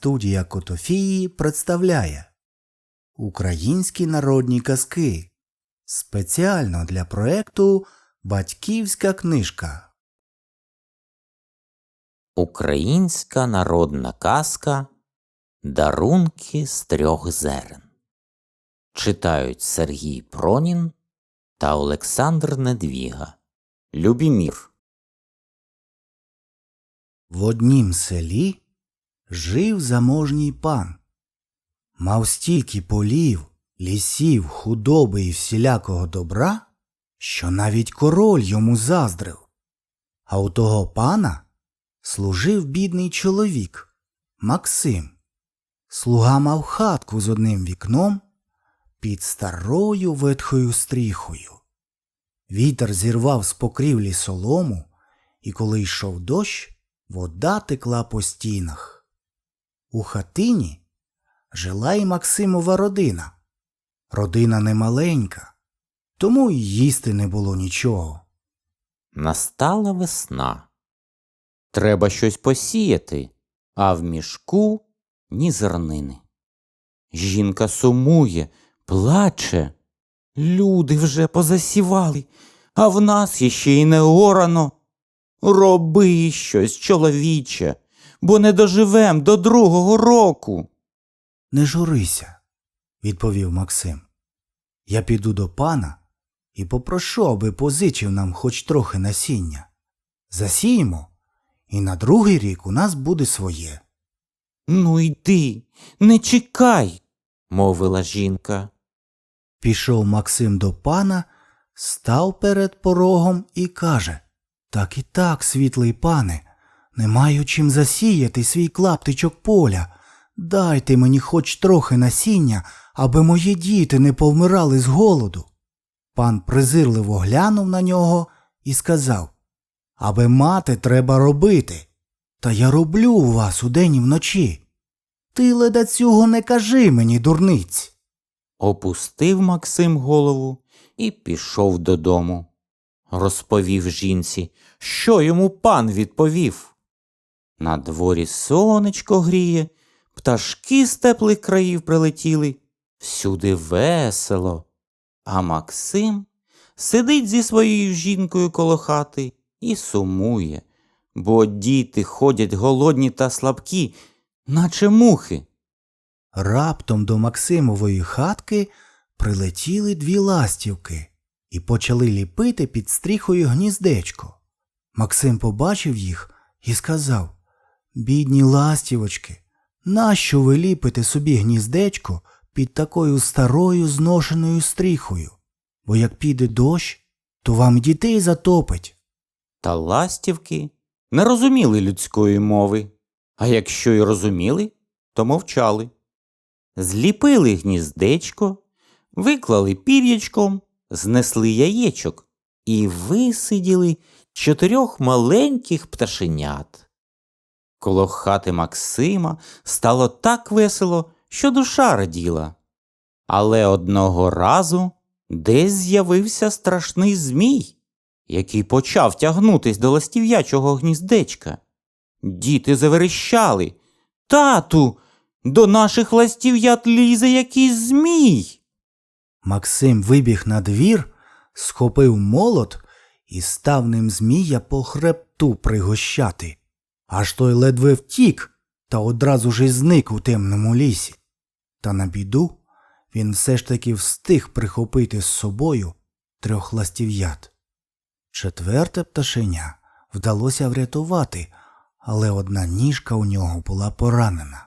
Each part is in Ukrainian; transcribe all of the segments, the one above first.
Студія Котофії представляє Українські народні казки спеціально для проекту Батьківська книжка. Українська народна казка Дарунки з трьох зерен. Читають Сергій Пронін та Олександр Недвіга. Любімір. В однім селі жив заможній пан. Мав стільки полів, лісів, худоби і всілякого добра, що навіть король йому заздрив. А у того пана служив бідний чоловік Максим. Слуга мав хатку з одним вікном під старою ветхою стріхою. Вітер зірвав з покрівлі солому, і коли йшов дощ, вода текла по стінах. У хатині жила і Максимова родина. Родина немаленька, тому й їсти не було нічого. Настала весна. Треба щось посіяти, а в мішку ні зернини. Жінка сумує, плаче. Люди вже позасівали, а в нас іще й не орано. Роби щось, чоловіче, бо не доживем до другого року. Не журися, відповів Максим. Я піду до пана і попрошу, аби позичив нам хоч трохи насіння. Засіємо, і на другий рік у нас буде своє. Ну йди, не чекай, мовила жінка. Пішов Максим до пана, став перед порогом і каже Так і так, світлий пане, не маю чим засіяти свій клаптичок поля. Дайте мені хоч трохи насіння, аби мої діти не повмирали з голоду. Пан презирливо глянув на нього і сказав Аби мати треба робити. Та я роблю у вас удень і вночі. Ти леда цього не кажи мені, дурниць. Опустив Максим голову і пішов додому. Розповів жінці, що йому пан відповів. На дворі сонечко гріє, пташки з теплих країв прилетіли, всюди весело. А Максим сидить зі своєю жінкою коло хати і сумує, бо діти ходять голодні та слабкі, наче мухи. Раптом до Максимової хатки прилетіли дві ластівки і почали ліпити під стріхою гніздечко. Максим побачив їх і сказав Бідні ластівочки, нащо ви ліпите собі гніздечко під такою старою зношеною стріхою? Бо як піде дощ, то вам дітей затопить. Та ластівки не розуміли людської мови, а якщо й розуміли, то мовчали. Зліпили гніздечко, виклали пір'ячком, знесли яєчок і висиділи чотирьох маленьких пташенят. Коло хати Максима стало так весело, що душа раділа. Але одного разу десь з'явився страшний змій, який почав тягнутись до ластів'ячого гніздечка. Діти заверещали. Тату, до наших ластів'ят лізе якийсь змій. Максим вибіг на двір, схопив молот і став ним змія по хребту пригощати. Аж той ледве втік та одразу ж і зник у темному лісі. Та на біду він все ж таки встиг прихопити з собою трьох ластів'ят. Четверте пташеня вдалося врятувати, але одна ніжка у нього була поранена.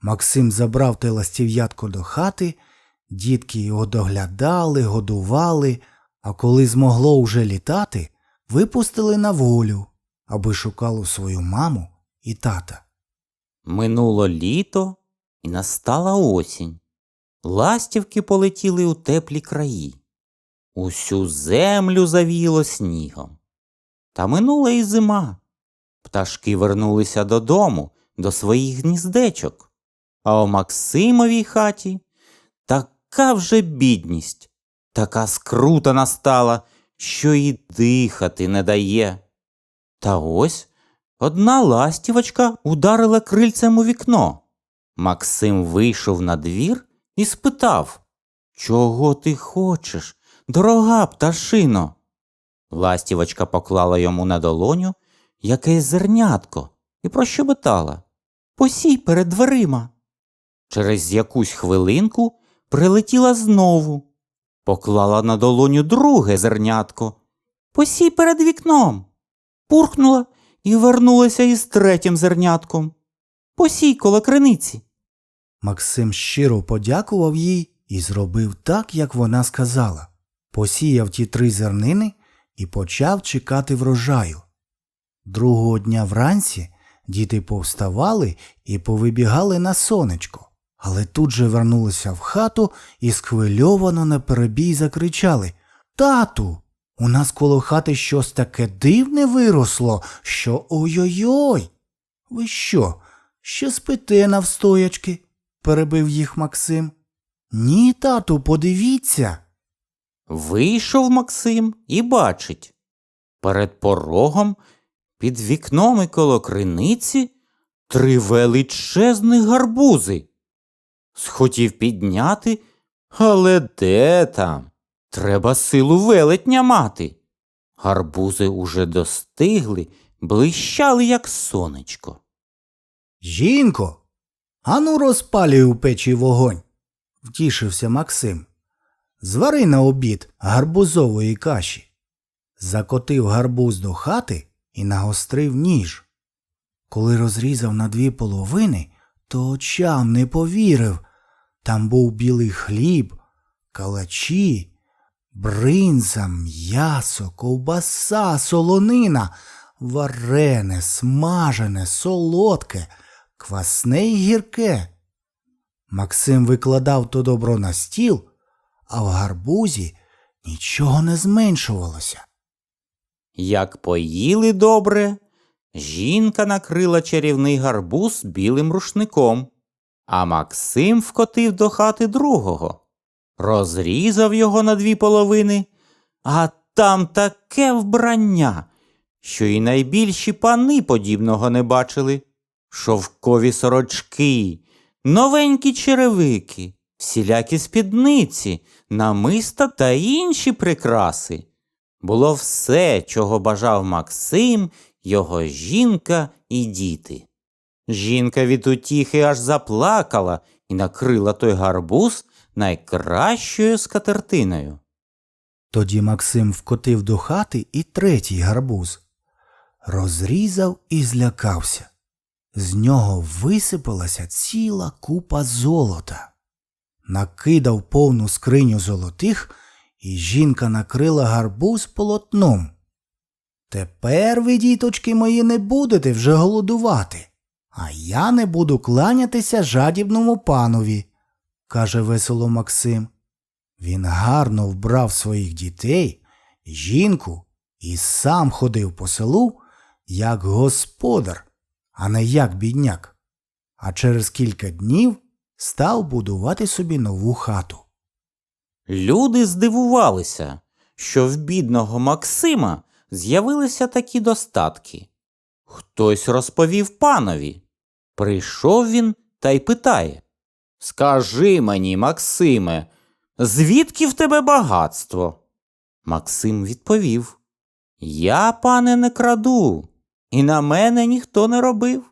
Максим забрав те ластів'ятко до хати, дітки його доглядали, годували, а коли змогло уже літати, випустили на волю, аби шукало свою маму і тата. Минуло літо і настала осінь. Ластівки полетіли у теплі краї. Усю землю завіяло снігом. Та минула і зима. Пташки вернулися додому, до своїх гніздечок. А у Максимовій хаті така вже бідність, така скрута настала, що й дихати не дає. Та ось одна ластівочка ударила крильцем у вікно Максим вийшов на двір і спитав Чого ти хочеш, дорога пташино? Ластівочка поклала йому на долоню якесь зернятко і прощебетала Посій перед дверима. Через якусь хвилинку прилетіла знову, поклала на долоню друге зернятко. Посій перед вікном. Пурхнула і вернулася із третім зернятком. Посій коло криниці. Максим щиро подякував їй і зробив так, як вона сказала. Посіяв ті три зернини і почав чекати врожаю. Другого дня вранці діти повставали і повибігали на сонечко, але тут же вернулися в хату і схвильовано наперебій закричали Тату, у нас коло хати щось таке дивне виросло, що ой-ой-ой. Ви що, ще спите навстоячки? перебив їх Максим. Ні, тату, подивіться. Вийшов Максим і бачить. Перед порогом, під вікном і коло криниці три величезних гарбузи. Схотів підняти, але де там? Треба силу велетня мати. Гарбузи уже достигли, блищали, як сонечко. Жінко, ану розпалюй у печі вогонь, втішився Максим. Звари на обід гарбузової каші. Закотив гарбуз до хати і нагострив ніж. Коли розрізав на дві половини, то очам не повірив. Там був білий хліб, калачі, бринза, м'ясо, ковбаса, солонина, варене, смажене, солодке, квасне й гірке. Максим викладав то добро на стіл, а в гарбузі нічого не зменшувалося. Як поїли добре, жінка накрила чарівний гарбуз білим рушником, а Максим вкотив до хати другого, розрізав його на дві половини, а там таке вбрання, що й найбільші пани подібного не бачили. Шовкові сорочки, новенькі черевики, всілякі спідниці, намиста та інші прикраси. Було все, чого бажав Максим, його жінка і діти. Жінка від утіхи аж заплакала і накрила той гарбуз найкращою скатертиною. Тоді Максим вкотив до хати і третій гарбуз. Розрізав і злякався. З нього висипалася ціла купа золота. Накидав повну скриню золотих, і жінка накрила гарбуз полотном. Тепер ви, діточки мої, не будете вже голодувати, а я не буду кланятися жадібному панові, каже весело Максим. Він гарно вбрав своїх дітей, жінку і сам ходив по селу як господар, а не як бідняк. А через кілька днів став будувати собі нову хату. Люди здивувалися, що в бідного Максима з'явилися такі достатки. Хтось розповів панові. Прийшов він та й питає Скажи мені, Максиме, звідки в тебе багатство? Максим відповів Я, пане, не краду, і на мене ніхто не робив.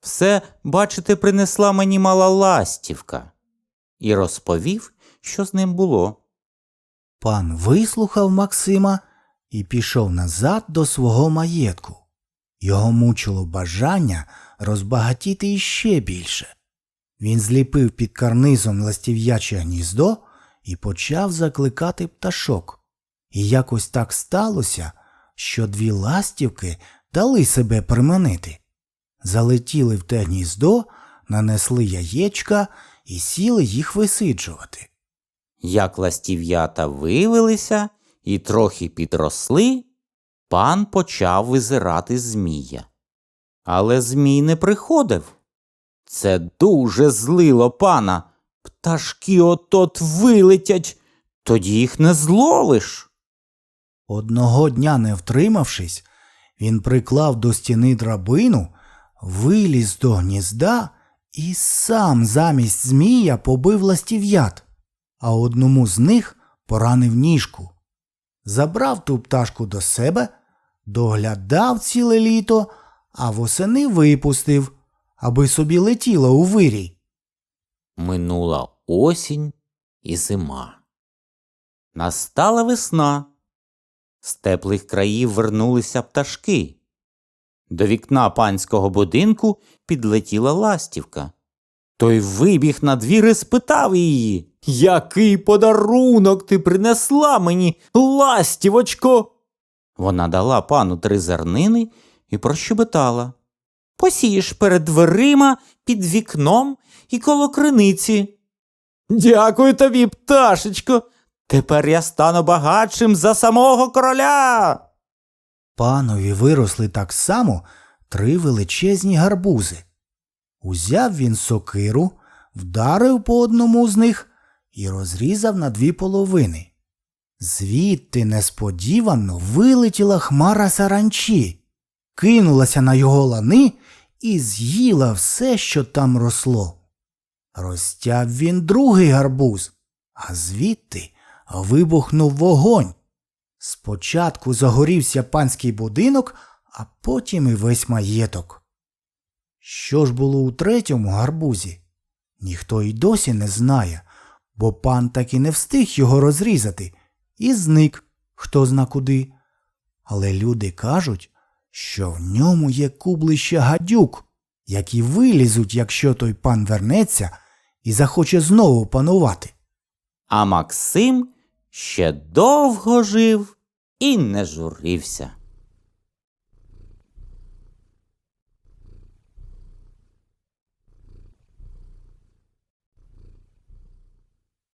Все, бачите, принесла мені мала ластівка. І розповів, що з ним було. Пан вислухав Максима і пішов назад до свого маєтку. Його мучило бажання розбагатіти іще більше. Він зліпив під карнизом ластів'яче гніздо і почав закликати пташок. І якось так сталося, що дві ластівки дали себе приманити. Залетіли в те гніздо, нанесли яєчка і сіли їх висиджувати. Як ластів'ята вивелися і трохи підросли, пан почав визирати змія. Але змій не приходив. Це дуже злило пана. Пташки отот вилетять, тоді їх не зловиш. Одного дня, не втримавшись, він приклав до стіни драбину, виліз до гнізда і сам замість змія побив ластів'ят, а одному з них поранив ніжку. Забрав ту пташку до себе, доглядав ціле літо, а восени випустив, аби собі летіла у вирій. Минула осінь і зима. Настала весна. З теплих країв вернулися пташки. До вікна панського будинку підлетіла ластівка. Той вибіг на двір і спитав її Який подарунок ти принесла мені, ластівочко? Вона дала пану три зернини і прощебетала. Посієш перед дверима, під вікном і коло криниці. Дякую тобі, пташечко. Тепер я стану багатшим за самого короля. Панові виросли так само три величезні гарбузи. Узяв він сокиру, вдарив по одному з них і розрізав на дві половини. Звідти несподівано вилетіла хмара саранчі, кинулася на його лани і з'їла все, що там росло. Розтяв він другий гарбуз, а звідти вибухнув вогонь. Спочатку загорівся панський будинок, а потім і весь маєток. Що ж було у третьому гарбузі? Ніхто й досі не знає, бо пан так і не встиг його розрізати і зник хто зна куди. Але люди кажуть, що в ньому є кублище гадюк, які вилізуть, якщо той пан вернеться і захоче знову панувати. А Максим ще довго жив і не журився.